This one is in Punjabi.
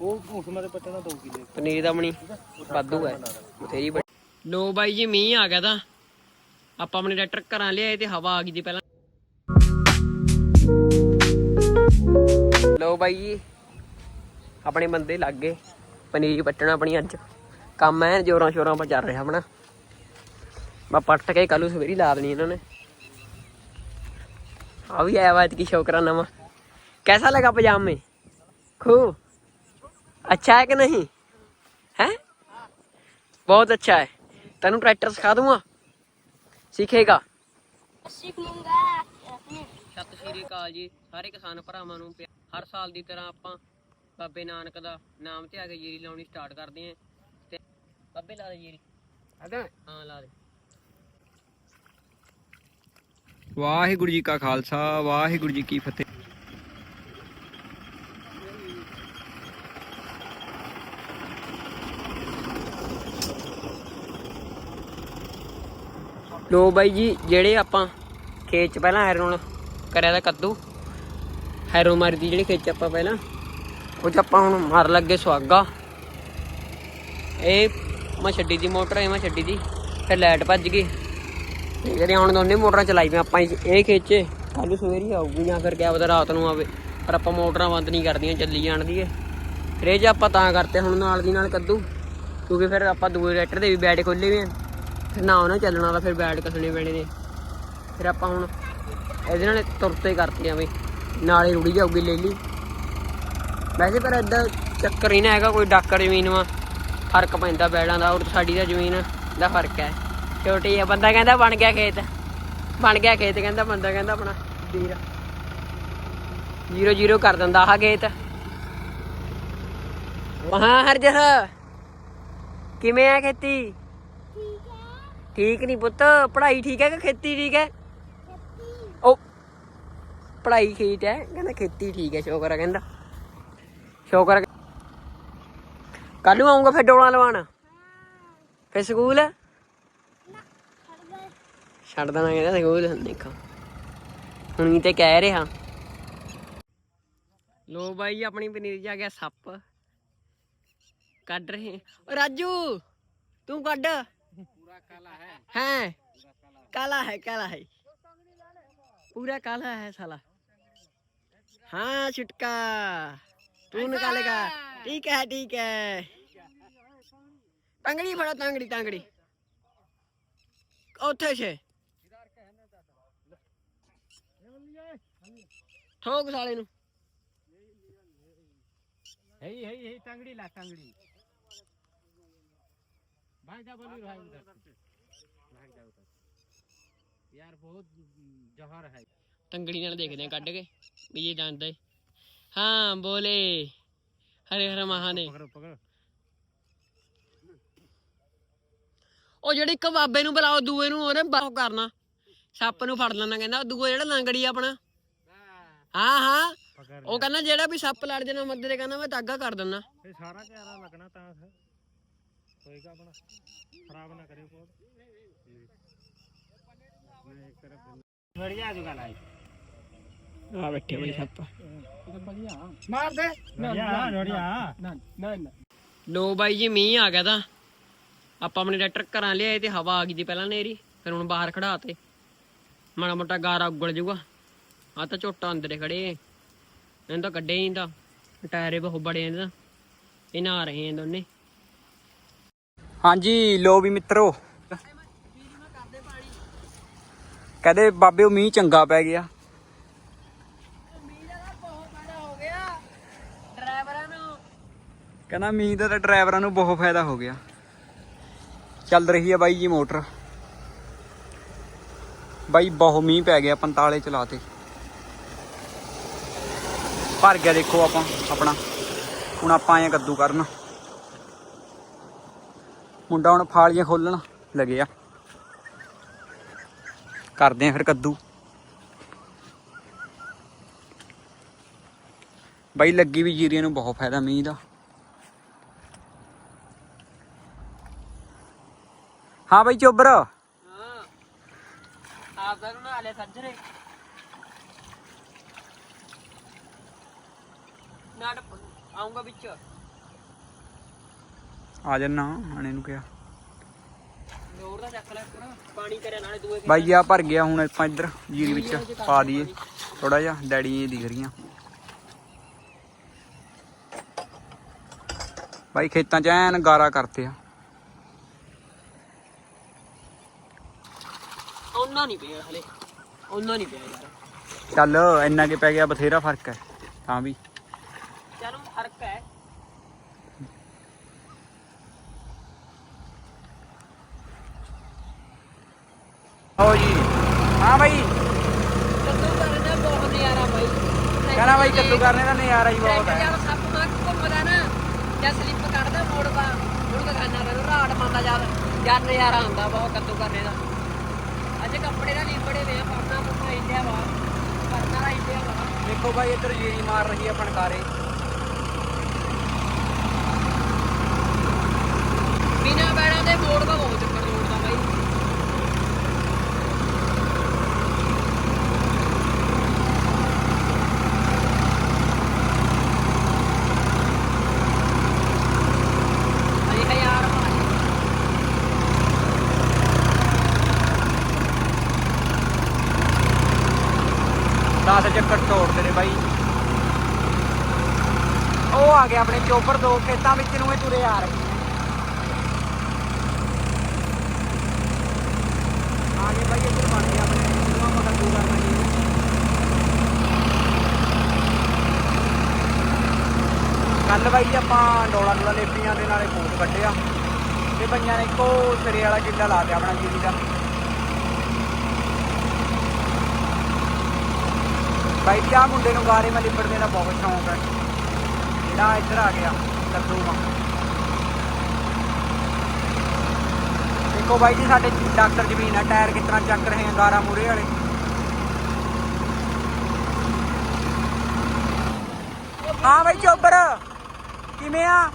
ਉਹ ਭੂਸਮਾ ਦੇ ਪੱਟਣਾ 2 ਕਿੱਲੇ ਪਨੀਰ ਦਾ ਬਣੀ ਵਾਧੂ ਹੈ ਬਥੇਰੀ ਬੜੀ ਲੋ ਬਾਈ ਜੀ ਮੀਂਹ ਆ ਗਿਆ ਤਾਂ ਆਪਾਂ ਆਪਣੇ ਟਰੈਕਟਰ ਘਰਾਂ ਲਿਆਏ ਤੇ ਹਵਾ ਆ ਗਈ ਦੀ ਪਹਿਲਾਂ ਲੋ ਬਾਈ ਜੀ ਆਪਣੇ ਬੰਦੇ ਲੱਗ ਗਏ ਪਨੀਰ ਪੱਟਣਾ ਆਪਣੀ ਅੱਜ ਕੰਮ ਐ ਜੋਰਾਂ ਸ਼ੋਰਾਂ ਪਰ ਚੱਲ ਰਿਹਾ ਆਪਣਾ ਮੈਂ ਪੱਟ ਕੇ ਕੱਲੂ ਸਵੇਰੀ ਲਾ ਦੇਣੀ ਇਹਨਾਂ ਨੇ ਆ ਵੀ ਆਇਆ ਬਾਤ ਕੀ ਸ਼ੌਕਰਾ ਨਵਾਂ कैसा लगा पजामे खूब अच्छा है कि नहीं है बहुत अच्छा है तेन ट्रैक्टर सिखा दूंगा सीखेगा सीख लूंगा ਸਤਿ ਸ਼੍ਰੀ ਅਕਾਲ ਜੀ ਸਾਰੇ ਕਿਸਾਨ ਭਰਾਵਾਂ ਨੂੰ ਪਿਆ- ਹਰ ਸਾਲ ਦੀ ਤਰ੍ਹਾਂ ਆਪਾਂ ਬਾਬੇ ਨਾਨਕ ਦਾ ਨਾਮ ਤੇ ਆ ਕੇ ਜੀਰੀ ਲਾਉਣੀ ਸਟਾਰਟ ਕਰਦੇ ਆਂ ਤੇ ਬਾਬੇ ਲਾ ਦੇ ਜੀਰੀ ਆਦਾ ਹਾਂ ਲਾ ਦੇ ਵਾਹਿਗੁਰੂ ਜੀ ਕਾ ਖਾਲਸਾ ਵਾਹਿਗੁਰੂ ਜੀ ਕੀ ਫਤਿਹ ਲੋ ਬਾਈ ਜੀ, ਜਿਹੜੇ ਆਪਾਂ ਖੇਤ ਚ ਪਹਿਲਾਂ ਹੈਰੋਨ ਕਰਿਆ ਦਾ ਕੱਦੂ ਹੈਰੋ ਮਾਰੀ ਦੀ ਜਿਹੜੀ ਖੇਤ ਚ ਆਪਾਂ ਪਹਿਲਾਂ, ਉਹ ਚ ਆਪਾਂ ਹੁਣ ਮਾਰ ਲੱਗੇ ਸੁਆਗਾ ਇਹ ਮੈਂ ਛੱਡੀ ਦੀ ਮੋਟਰ, ਇਹ ਮੈਂ ਛੱਡੀ ਦੀ, ਫਿਰ ਲਾਈਟ ਭੱਜ ਗਈ। ਜਿਹੜੇ ਹੁਣ ਦੋਨੇ ਮੋਟਰਾਂ ਚਲਾਈ ਪਈਆਂ ਆਪਾਂ ਇਹ ਖੇਤ ਚ ਕੱਲ ਸਵੇਰੀ ਆਊਗੀ, ਜਾਂ ਫਿਰ ਕਿਆ ਪਤਾ ਰਾਤ ਨੂੰ ਆਵੇ। ਪਰ ਆਪਾਂ ਮੋਟਰਾਂ ਬੰਦ ਨਹੀਂ ਕਰਦੀਆਂ, ਚੱਲੀ ਜਾਣਦੀ ਹੈ ਫਿਰ ਇਹ ਜੇ ਆਪਾਂ ਤਾਂ ਕਰਤੇ ਹੁਣ ਨਾਲ ਦੀ ਨਾਲ ਕੱਦੂ, ਕਿਉਂਕਿ ਫਿਰ ਆਪਾਂ ਦੂਏ ਰੈਟਰ ਦੇ ਵੀ ਬੈਟ ਖੋਲੇ ਵੀ ਆ। ਫਿਰ ਨਾ ਉਹਨਾਂ ਚੱਲਣਾ ਤਾਂ ਫਿਰ ਬੈਟ ਕੱਸਣੇ ਪੈਣੇ ਨੇ ਫਿਰ ਆਪਾਂ ਹੁਣ ਇਹਦੇ ਨਾਲ ਤੁਰਤੇ ਕਰਤੀਆਂ ਵੀ ਨਾਲੇ ਰੁੜੀ ਜਾਊਗੀ ਲੈ ਲਈ ਵੈਸੇ ਪਰ ਏਦਾਂ ਚੱਕਰ ਹੀ ਨਾ ਹੈਗਾ, ਕੋਈ ਡਾਕਰ ਜ਼ਮੀਨ ਵਾ। ਫ਼ਰਕ ਪੈਂਦਾ ਬੈੜਾਂ ਦਾ, ਔਰ ਸਾਡੀ ਦਾ ਜ਼ਮੀਨ ਦਾ ਫ਼ਰਕ ਹੈ। ਛੋਟੀ ਆ ਬੰਦਾ ਕਹਿੰਦਾ ਬਣ ਗਿਆ ਖੇਤ। ਬਣ ਗਿਆ ਖੇਤ, ਕਹਿੰਦਾ ਬੰਦਾ ਕਹਿੰਦਾ ਆਪਣਾ ਵੀਰ ਜ਼ੀਰੋ ਜ਼ੀਰੋ ਕਰ ਦਿੰਦਾ ਆਹ ਖੇਤ। ਹਾਂ ਹਰਜਸ ਕਿਵੇਂ ਆ ਖੇਤੀ? ਠੀਕ ਨਹੀਂ ਪੁੱਤ ਪੜ੍ਹਾਈ ਠੀਕ ਹੈ ਕਿ ਖੇਤੀ ਠੀਕ ਹੈ? ਉਹ ਪੜ੍ਹਾਈ ਠੀਕ ਹੈ ਕਹਿੰਦਾ ਖੇਤੀ ਠੀਕ ਹੈ ਸ਼ੋਕਰ ਕਹਿੰਦਾ। ਸ਼ੋਕਰ ਕੱਲ ਨੂੰ ਆਉਂਗਾ ਫਿਰ ਡੋਲਾ ਲਵਾਣ ਫਿਰ ਸਕੂਲ? ਛੱਡ ਦੇਣਾ ਕਹਿੰਦਾ ਸਕੂਲ ਦੇਖੋ। ਹੁਣ ਤੇ ਕਹਿ ਰਿਹਾ। ਲੋ ਬਾਈ ਆਪਣੀ ਪਨੀਰ ਜਾ ਗਿਆ ਸੱਪ। ਕੱਢ ਰਹੇ। ਰਾਜੂ ਤੂੰ ਕੱਢ। है काला है काला है पूरा काला है साला हाँ छुटका तू निकालेगा ठीक है ठीक है तंगड़ी फड़ा तंगड़ी तंगड़ी ਉੱਥੇ ਛੇ ਠੋਕ ਸਾਲੇ ਨੂੰ है है है तंगड़ी ला तंगड़ी भाग जा बोली भाई उधर भाग जा उधर यार बहुत जहर है ਤੰਗੜੀ ਨਾਲ ਦੇਖਦੇ ਆ ਕੱਢ ਕੇ ਵੀ ਇਹ ਜਾਂਦਾ ਏ ਹਾਂ ਬੋਲੇ ਹਰੇ ਹਰੇ ਮਹਾਦੇਵ पकड़ो पकड़ो ਉਹ ਜਿਹੜੇ ਇੱਕ ਬਾਬੇ ਨੂੰ ਬੁਲਾਓ ਦੂਏ ਨੂੰ ਉਹਨੇ ਬਾਹ ਕਰਨਾ ਸੱਪ ਨੂੰ ਫੜ ਲੈਣਾ ਕਹਿੰਦਾ ਦੂਆ ਜਿਹੜਾ ਲੰਗੜੀ ਆ ਆਪਣਾ ਹਾਂ ਹਾਂ पकड़ ਉਹ ਕਹਿੰਦਾ ਜਿਹੜਾ ਵੀ ਸੱਪ ਲੜ ਜਾਣਾ ਮੱਦੇ ਤੇ ਕਹਿੰਦਾ ਮੈਂ ਤਾਗਾ ਕਰ ਦਿੰਦਾ ये सारा प्यारा लगना था कोई का अपना खराब ना करे को मैं एक तरफ बढ़िया दुकान आई ਆ ਬੈਠੇ ਬਈ ਸੱਪ मार दे बढ़िया बढ़िया ਨਾ ਨਾ ਲੋ ਬਾਈ ਜੀ ਮੀਂਹ ਆ ਗਿਆ ਤਾਂ ਆਪਾਂ ਆਪਣੇ ਟਰੈਕਟਰ ਘਰਾਂ ਲਿਆਏ ਤੇ ਹਵਾ ਆ ਗਈ ਦੀ ਪਹਿਲਾਂ ਨੇਰੀ ਫਿਰ ਹੁਣ ਬਾਹਰ ਖੜਾ ਤੇ ਮਾੜਾ ਮੋਟਾ ਗਾਰਾ ਉੱਗਲ ਜਾਊਗਾ ਆ ਤਾਂ ਝੋਟਾ ਅੰਦਰੇ ਖੜੇ ਐ ਇਹਨਾਂ ਤਾਂ ਕੱਢੇ ਨਹੀਂ ਤਾਂ ਟਾਇਰੇ ਬਹੁਤ ਬੜੇ ਇਹਨਾਂ ਇਹ ਨਾ ਰਹੇ ਐ ਦੋਨੇ ਹਾਂਜੀ ਲੋ ਵੀ ਮਿੱਤਰੋ। ਕਹਦੇ ਬਾਬੇ, ਉਹ ਮੀਂਹ ਚੰਗਾ ਪੈ ਗਿਆ। ਕਹਿੰਦਾ ਮੀਂਹ ਦਾ ਤਾਂ ਡਰਾਈਵਰਾਂ ਨੂੰ ਬਹੁਤ ਫਾਇਦਾ ਹੋ ਗਿਆ। ਚੱਲ ਰਹੀ ਹੈ ਬਾਈ ਜੀ ਮੋਟਰ। ਬਾਈ, ਬਹੁਤ ਮੀਂਹ ਪੈ ਗਿਆ 45 ਚਲਾਤੇ। ਭਰ ਗਿਆ ਦੇਖੋ ਆਪਾਂ, ਆਪਣਾ। ਹੁਣ ਆਪਾਂ ਆਏ ਆ ਕੱਦੂ ਕਰਨ। ਮੁੰਡਾ ਹੁਣ ਫਾਲੀਆਂ ਖੋਲਣ ਲੱਗਿਆ। ਕਰਦੇ ਆ ਫਿਰ ਕੱਦੂ। ਬਾਈ ਲੱਗੀ ਵੀ ਜੀਰੀਆਂ ਨੂੰ ਬਹੁਤ ਫਾਇਦਾ ਮੀਂਹ ਦਾ। ਹਾਂ ਬਾਈ ਚੋਬਰ। ਹਾਂ। ਆਪ ਨੂੰ ਨਾਲੇ ਸੱਜਰੇ। ਨਾਟ ਆਉਂਗਾ ਵਿੱਚ। ਆ ਜੰਨਾ ਆਣੇ ਨੂੰ ਕਿਹਾ। ਲੋਰ ਦਾ ਚੱਕ ਲੈ ਪਾਣੀ ਕਰਿਆ ਨਾਲੇ ਦੂਏ ਬਾਈ ਆ ਭਰ ਗਿਆ ਹੁਣ ਆਪਾਂ ਇੱਧਰ ਜੀਰੀ ਵਿੱਚ ਪਾ ਦਈਏ। ਥੋੜਾ ਜਿਹਾ ਡੈਡੀ ਇਹ ਦਿਖ ਰਹੀਆਂ। ਬਾਈ ਖੇਤਾਂ 'ਚ ਐਨ ਗਾਰਾ ਕਰਤੇ ਆ। ਉਹਨਾਂ ਨਹੀਂ ਪਿਆ ਹਲੇ। ਉਹਨਾਂ ਨਹੀਂ ਪਿਆ ਯਾਰ ਚੱਲ ਇੰਨਾ ਕਿ ਪੈ ਗਿਆ ਬਥੇਰਾ ਫ਼ਰਕ ਹੈ ਤਾਂ ਵੀ। ਚਲੋ ਫ਼ਰਕ ਹੋ ਜੀ ਹਾਂ ਬਾਈ ਕੱਦੂ ਕਰਨ ਦਾ ਬਹੁਤ ਨਜ਼ਾਰਾ ਬਾਈ ਕਹਿੰਦਾ ਬਾਈ ਕੱਦੂ ਕਰਨੇ ਦਾ ਨਜ਼ਾਰਾ ਹੀ ਬਹੁਤ ਹੈ। ਜਦ ਸੱਪ ਮਾਰ ਕੇ ਘੁੰਮਦਾ ਨਾ ਜਾਂ ਸਲਿੱਪ ਕੱਢਦਾ ਮੋੜ ਪਾ ਹੁਣ ਦਿਖਾਣਾ ਤੈਨੂੰ ਰਾੜ ਮੰਦਾ ਜਦ ਜਦ ਨਜ਼ਾਰਾ ਬਹੁਤ ਕੱਦੂ ਕਰਨੇ ਦਾ। ਅੱਜ ਕੱਪੜੇ ਦਾ ਲਿੰਬੜੇ ਵੇ ਪਰਨਾ ਪੁੱਠਾ ਇੰਡਿਆ ਵਾ ਪਰਨਾ ਦਾ ਇੰਡਿਆ ਵਾ। ਦੇਖੋ ਬਾਈ ਇੱਧਰ ਜੀਰੀ ਮਾਰ ਰਹੀ ਹੈ ਪਣਕਾਰੇ ਬਿਨਾ ਬੈੜਾਂ ਦੇ ਮੋੜ ਦਾ ਬਹੁਤ ਚੱਕਰ ਤੋੜਦਾ ਬਾਈ ਅਰੇ ਹਜ਼ਾਰ ਭਾਈ ਦਸ ਚੱਕਰ ਤੋੜਦੇ ਨੇ ਬਾਈ। ਉਹ ਆ ਗਿਆ ਆਪਣੇ ਚੋਪਰ ਦੋ, ਖੇਤਾਂ ਵਿੱਚ ਨੂੰ ਇਹ ਤੁਰੇ ਆ ਰਹੇ ਆ ਗਏ ਬਾਈ, ਇੱਧਰ ਬਣ ਗਿਆ ਆਪਣੇ। ਇਹਨੂੰ ਆਪਾਂ ਕੱਦੂ ਕਰਨਾ ਜੀ ਕੱਲ ਬਾਈ ਆਪਾਂ ਡੋਲਾ ਡੋਲਾ ਲੇਪੀਆਂ ਦੇ ਨਾਲੇ ਫੂਟ ਕੱਢਿਆ ਤੇ ਬਈਆਂ ਨੇ ਇੱਕੋ ਸਿਰੇ ਵਾਲਾ ਕਿੱਲਾ ਲਾ ਦਿਆ ਆਪਣਾ ਜੀਰੀ ਦਾ। ਬਾਈ ਕਿਆ ਮੁੰਡੇ ਨੂੰ ਗਾਰੇ ਮੈਂ ਲਿਬੜਦੇ ਦਾ ਬਹੁਤ ਸ਼ੌਂਕ ਹੈ। ਜਿਹੜਾ ਇੱਧਰ ਆ ਗਿਆ ਕੱਦੂ ਵਾ ਦੇਖੋ ਬਾਈ ਜੀ, ਸਾਡੇ ਡਾਕਟਰ ਜ਼ਮੀਨ ਆ ਟਾਇਰ ਕਿਸ ਤਰ੍ਹਾਂ ਚੱਕ ਰਹੇ ਆ, ਗਾਰਾ ਮੂਰੇ ਵਾਲੇ। ਹਾਂ ਬਾਈ ਚੋਬਰ ਕਿਵੇਂ ਆ।